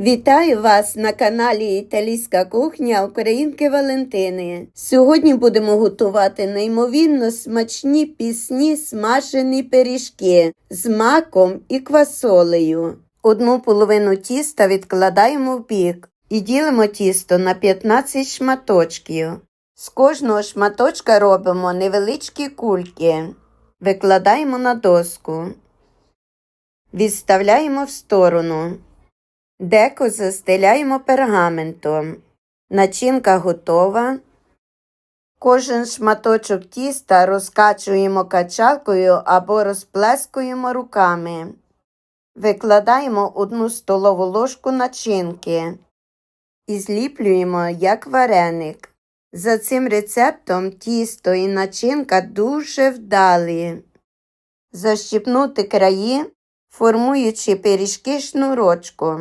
Вітаю вас на каналі Італійська кухня Українки Валентини. Сьогодні будемо готувати неймовірно смачні пісні смажені пиріжки з маком і квасолею. Одну половину тіста відкладаємо в бік і ділимо тісто на 15 шматочків. З кожного шматочка робимо невеличкі кульки. Викладаємо на доску. Відставляємо в сторону. Деко застеляємо пергаментом. Начинка готова. Кожен шматочок тіста розкачуємо качалкою або розплескуємо руками. Викладаємо одну столову ложку начинки і зліплюємо як вареник. За цим рецептом тісто і начинка дуже вдалі. Защіпнути краї, формуючи пиріжки шнурочком.